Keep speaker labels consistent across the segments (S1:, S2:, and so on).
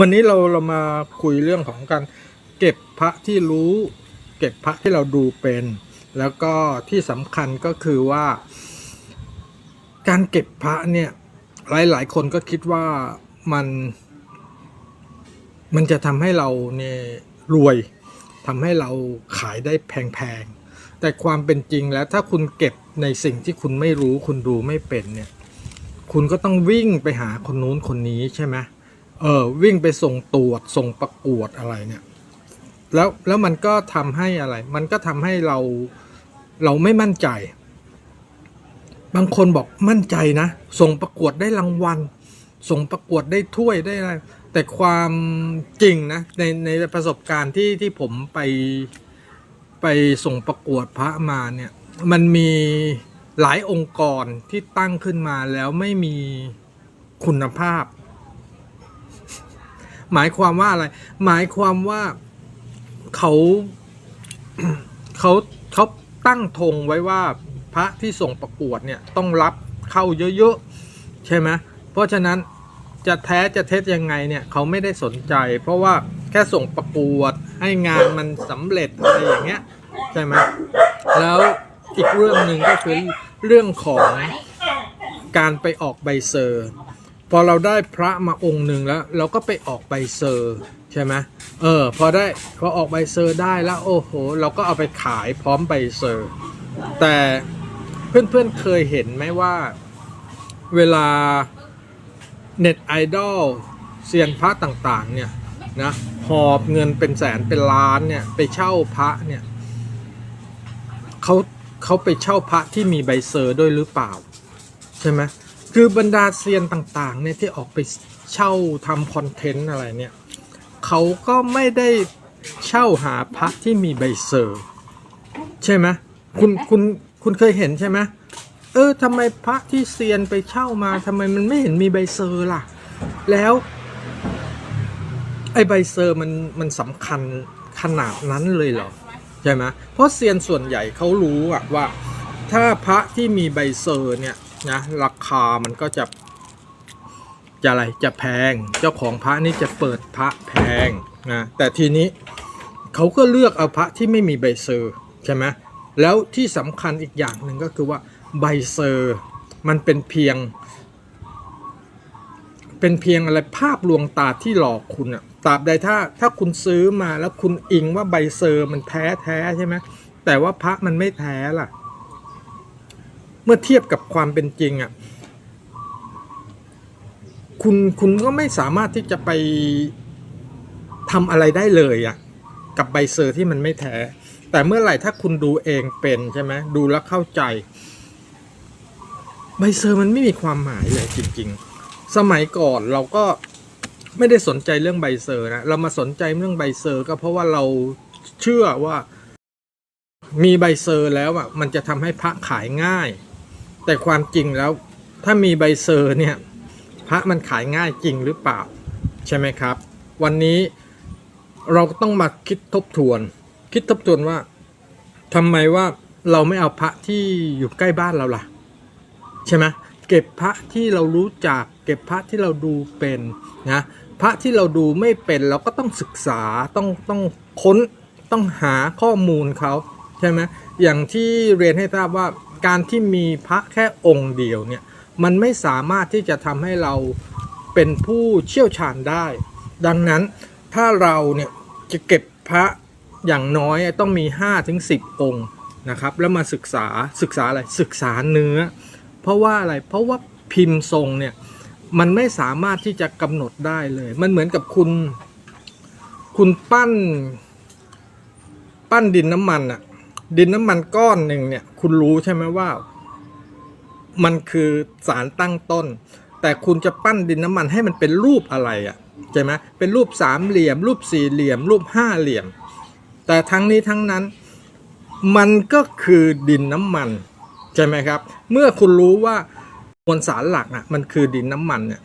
S1: วันนี้เราเรามาคุยเรื่องของการเก็บพระที่รู้ เก็บพระที่เราดูเป็น แล้วก็ที่สำคัญก็คือว่า การเก็บพระเนี่ยหลายหลาย ๆ คนก็คิดว่ามัน มันจะทำให้เราเนี่ยรวยทำให้เราขายได้แพง ๆ แต่ความเป็นจริงแล้วถ้าคุณเก็บในสิ่งที่คุณไม่รู้คุณดูไม่เป็นเนี่ย คุณก็ต้องวิ่งไปหาคนนู้นคนนี้ใช่ไหมเเออวิ่งไปส่งตรวจส่งประกวดอะไรเนี่ย แล้วแล้วมันก็ทำให้อะไร มันก็ทำให้เราเราไม่มั่นใจ บางคนบอกมั่นใจนะ ส่งประกวดได้รางวัล ส่งประกวดได้ถ้วยได้อะไรแต่ความจริงนะในในประสบการณ์ที่ที่ผมไปไปส่งประกวดพระมาเนี่ยมันมีหลายองค์กรที่ตั้งขึ้นมาแล้วไม่มีคุณภาพ หมายความว่าอะไร หมายความว่าเขาเขาเขาตั้งธงไว้ว่าพระที่ส่งประกวดเนี่ยต้องรับเข้าเยอะๆใช่ไหมเพราะฉะนั้นจะแท้จะเท็จยังไงเนี่ยเขาไม่ได้สนใจ เพราะว่าแค่ส่งประกวดให้งานมันสำเร็จอะไรอย่างเงี้ยใช่ไหมแล้วอีกเรื่องหนึ่งก็คือเรื่องของการไปออกใบเซอร์ พอเราได้พระมาองค์หนึ่งแล้ว เราก็ไปออกใบเซอร์ใช่ไหมเออ พอได้พอออกใบเซอร์ได้แล้วโอ้โห เราก็เอาไปขายพร้อมใบเซอร์ แต่เพื่อนๆเคยเห็นไหมว่าเวลาเน็ตไอดอลเซียนพระต่างๆเนี่ยนะหอบเงินเป็นแสนเป็นล้านเนี่ยไปเช่าพระเนี่ยเขาเขาไปเช่าพระที่มีใบเซอร์ด้วยหรือเปล่า ใช่ไหม คือบรรดาเซียนต่างๆเนี่ยที่ออกไปเช่าทำคอนเทนต์อะไรเนี่ยเขาก็ไม่ได้เช่าหาพระที่มีใบเซอร์ใช่ไหมคุณคุณคุณเคยเห็นใช่ไหมเออทำไมพระที่เซียนไปเช่ามาทำไมมันไม่เห็นมีใบเซอร์ล่ะ แล้วไอใบเซอร์มันมันสำคัญขนาดนั้นเลยเหรอใช่ไหมเพราะเซียนส่วนใหญ่เขารู้อะว่า ถ้าพระที่มีใบเซอร์เนี่ย นะราคามันก็จะจะอะไรจะแพงเจ้าของพระนี่จะเปิดพระแพงนะแต่ทีนี้เขาก็เลือกเอาพระที่ไม่มีใบเซอร์ใช่ไหมแล้วที่สำคัญอีกอย่างหนึ่งก็คือว่าใบเซอร์มันเป็นเพียง เป็นเพียงอะไรภาพลวงตาที่หลอกคุณอะตราบใดถ้าถ้าคุณซื้อมาแล้วคุณอิงว่าใบเซอร์มันแท้แท้ใช่ไหมแต่ว่าพระมันไม่แท้ล่ะ มื่อเทียบกับความเป็นจริงอะคุณคุณก็ไม่สามารถที่จะไปทำอะไรได้เลยอะกับใบเซอร์ที่มันไม่แท้ แต่เมื่อไหร่ถ้าคุณดูเองเป็นใช่ไหมดูแล้วเข้าใจ ใบเซอร์มันไม่มีความหมายเลยจริง ๆ สมัยก่อนเราก็ไม่ได้สนใจเรื่องใบเซอร์นะเรามาสนใจเรื่องใบเซอร์ ก็เพราะว่าเราเชื่อว่ามีใบเซอร์แล้วอะมันจะทำให้พระขายง่าย แต่ความจริงแล้วถ้ามีใบเซอร์เนี่ยพระมันขายง่ายจริงหรือเปล่า ใช่ไหมครับ วันนี้เราก็ต้องมาคิดทบทวน คิดทบทวนว่าทำไมว่าเราไม่เอาพระที่อยู่ใกล้บ้านเราล่ะ ใช่ไหมเก็บพระที่เรารู้จัก เก็บพระที่เราดูเป็นนะพระที่เราดูไม่เป็นเราก็ต้องศึกษาต้องต้องค้นต้องหาข้อมูลเขาใช่ไหมอย่างที่เรียนให้ทราบว่า การที่มีพระแค่องค์เดียวเนี่ยมันไม่สามารถที่จะทำให้เราเป็นผู้เชี่ยวชาญได้ ดังนั้นถ้าเราเนี่ยจะเก็บพระอย่างน้อยต้องมี 5-10องค์นะครับ แล้วมาศึกษาศึกษาอะไรศึกษาเนื้อ เพราะว่าอะไรเพราะว่าพิมพ์ทรงเนี่ยมันไม่สามารถที่จะกำหนดได้เลย มันเหมือนกับคุณ คุณปั้น ปั้นดินน้ำมันอะดินน้ำมันก้อนหนึ่งเนี่ย คุณรู้ใช่ไหมว่า มันคือสารตั้งต้น แต่คุณจะปั้นดินน้ำมันให้มันเป็นรูปอะไรอะใช่ไหมเป็นรูปสามเหลี่ยม รูปสี่เหลี่ยม รูปห้าเหลี่ยม แต่ทั้งนี้ทั้งนั้น มันก็คือดินน้ำมันใช่ไหมครับ เมื่อคุณรู้ว่ามวลสารหลักอะมันคือดินน้ำมันเนี่ย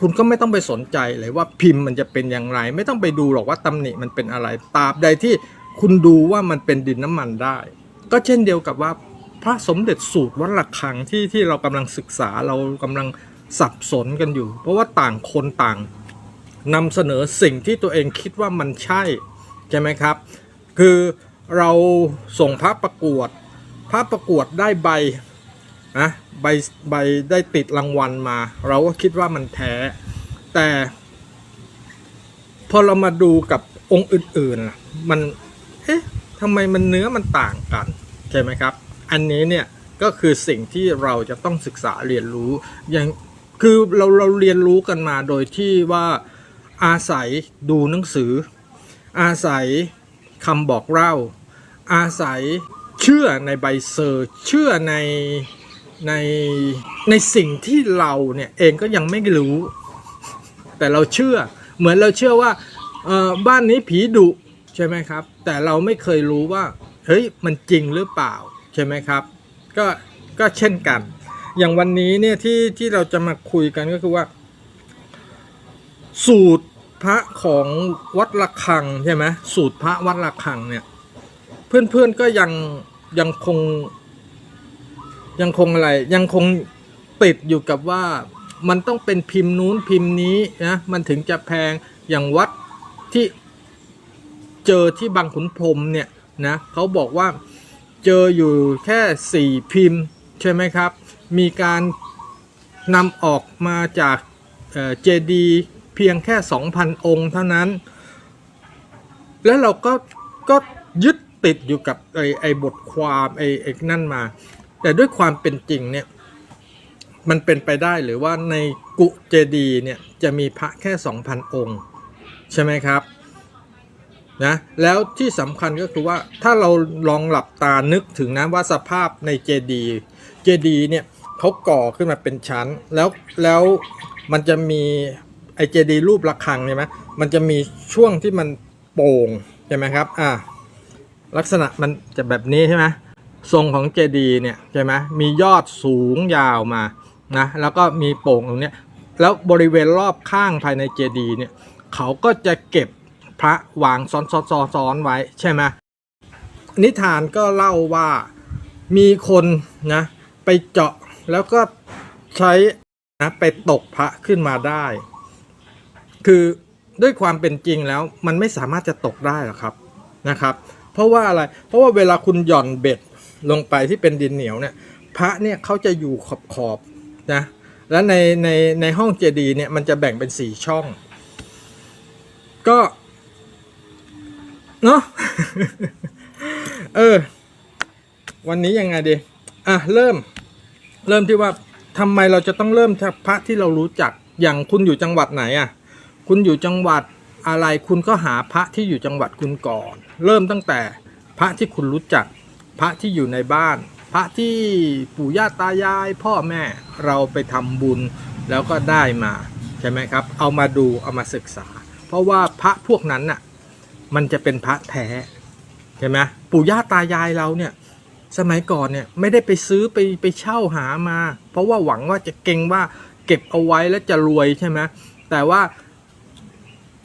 S1: คุณก็ไม่ต้องไปสนใจเลยว่าพิมพ์มันจะเป็นอย่างไร ไม่ต้องไปดูหรอกว่าตำหนิมันเป็นอะไรตราบใดที่คุณดูว่ามันเป็นดินน้ำมันได้ ก็เช่นเดียวกับว่า พระสมเด็จสูตรวัดระฆังที่ที่เรากำลังศึกษาเรากำลังสับสนกันอยู่ เพราะว่าต่างคนต่างนำเสนอสิ่งที่ตัวเองคิดว่ามันใช่ ใช่ไหมครับ คือเราส่งพระประกวด พระประกวดได้ใบนะใบใบได้ติดรางวัลมา เราก็คิดว่ามันแท้ แต่พอเรามาดูกับองค์อื่นๆน่ะมันเอ๊ะทำไมมันเนื้อมันต่างกัน ใช่ไหมครับ อันนี้เนี่ยก็คือสิ่งที่เราจะต้องศึกษาเรียนรู้อย่างคือเราเราเรียนรู้กันมาโดยที่ว่าอาศัยดูหนังสือ อาศัยคำบอกเล่า อาศัยเชื่อในใบเซอร์เชื่อในในในสิ่งที่เราเนี่ยเองก็ยังไม่รู้ แต่เราเชื่อเหมือนเราเชื่อว่าเอ่อบ้านนี้ผีดุใช่ไหมครับ แต่เราไม่เคยรู้ว่าเฮ้ยมันจริงหรือเปล่า ใช่ไหมครับ ก็ก็เช่นกัน อย่างวันนี้เนี่ยที่ที่เราจะมาคุยกันก็คือว่า สูตรพระของวัดระฆังใช่ไหมสูตรพระวัดระฆังเนี่ย เพื่อนๆก็ยังยังคง ยังคงอะไร ยังคงติดอยู่กับว่ามันต้องเป็นพิมพ์นู้นพิมพ์นี้นะมันถึงจะแพงอย่างวัดที่เจอที่บางขุนพรมเนี่ยนะเขาบอกว่า เจออยู่แค่สี่พิมพ์ใช่ไหมครับ มีการนำออกมาจากเจดีเพียงแค่ 2,000 องค์เท่านั้น แล้วเราก็ก็ยึดติดอยู่กับไอ้ไอบทความไอ้ไอ้นั่นมา แต่ด้วยความเป็นจริงเนี่ยมันเป็นไปได้หรือว่าในกุเจดีเนี่ยจะมีพระแค่ 2,000 องค์ ใช่ไหมครับ นะแล้วที่สำคัญก็คือว่าถ้าเราลองหลับตานึกถึงนะว่าสภาพในเจดีเจดีเนี่ยเขาก่อขึ้นมาเป็นชั้น แล้วแล้วมันจะมีไอเจดีรูประฆังใช่ไหมมันจะมีช่วงที่มันโป่งใช่ไหมครับอ่าลักษณะมันจะแบบนี้ใช่ไหมทรงของเจดีเนี่ยใช่ไหมมียอดสูงยาวมานะแล้วก็มีโป่งตรงนี้แล้วบริเวณรอบข้างภายในเจดีเนี่ยเขาก็จะเก็บ พระวางซ้อนซ้อนซ้อนซ้อนไว้ใช่ไหมนิทานก็เล่าว่ามีคนนะไปเจาะแล้วก็ใช้นะไปตกพระขึ้นมาได้ คือด้วยความเป็นจริงแล้วมันไม่สามารถจะตกได้หรอกครับนะครับ เพราะว่าอะไรเพราะว่าเวลาคุณหย่อนเบ็ดลงไปที่เป็นดินเหนียวเนี่ย พระเนี่ยเขาจะอยู่ขอบขอบๆนะแล้วในในในห้องเจดีย์เนี่ยมันจะแบ่งเป็นสี่ช่อง ก็ เนาะเออ วันนี้ยังไงดี อะ เริ่ม เริ่มที่ว่าทำไมเราจะต้องเริ่มจากพระที่เรารู้จักอย่างคุณอยู่จังหวัดไหนอะ คุณอยู่จังหวัดอะไรคุณก็หาพระที่อยู่จังหวัดคุณก่อน เริ่มตั้งแต่พระที่คุณรู้จัก พระที่อยู่ในบ้าน พระที่ปู่ย่าตายาย พ่อแม่เราไปทำบุญแล้วก็ได้มา ใช่ไหมครับ เอามาดูเอามาศึกษา เพราะว่าพระพวกนั้นน่ะ มันจะเป็นพระแท้ใช่ไหมปู่ย่าตายายเราเนี่ย สมัยก่อนเนี่ยไม่ได้ไปซื้อไปไปเช่าหามา เพราะว่าหวังว่าจะเก่งว่าเก็บเอาไว้แล้วจะรวยใช่ไหมแต่ว่า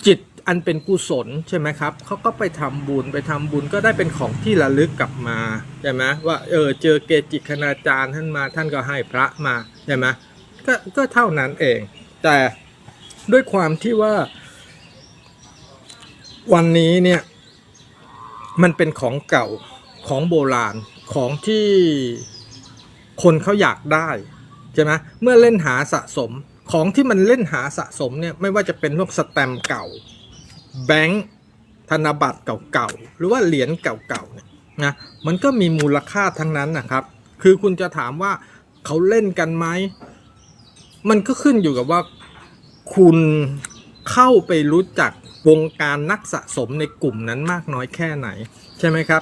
S1: จิตอันเป็นกุศลใช่ไหมครับเขาก็ไปทำบุญไปทำบุญก็ได้เป็นของที่ระลึกกลับมาใช่ไหมว่าเออเจอเกจิคณาจารย์ท่านมาท่านก็ให้พระมาใช่ไหมก็ก็เท่านั้นเอง แต่ด้วยความที่ว่า วันนี้เนี่ยมันเป็นของเก่าของโบราณของที่คนเขาอยากได้ใช่ไหมเมื่อเล่นหาสะสมของที่มันเล่นหาสะสมเนี่ยไม่ว่าจะเป็นพวกสแตมป์เก่าแบงค์ธนบัตรเก่าๆหรือว่าเหรียญเก่าๆเนี่ยนะมันก็มีมูลค่าทั้งนั้นนะครับ คือคุณจะถามว่าเขาเล่นกันไหมมันก็ขึ้นอยู่กับว่าคุณ เข้าไปรู้จักวงการนักสะสมในกลุ่มนั้นมากน้อยแค่ไหน ใช่ไหมครับ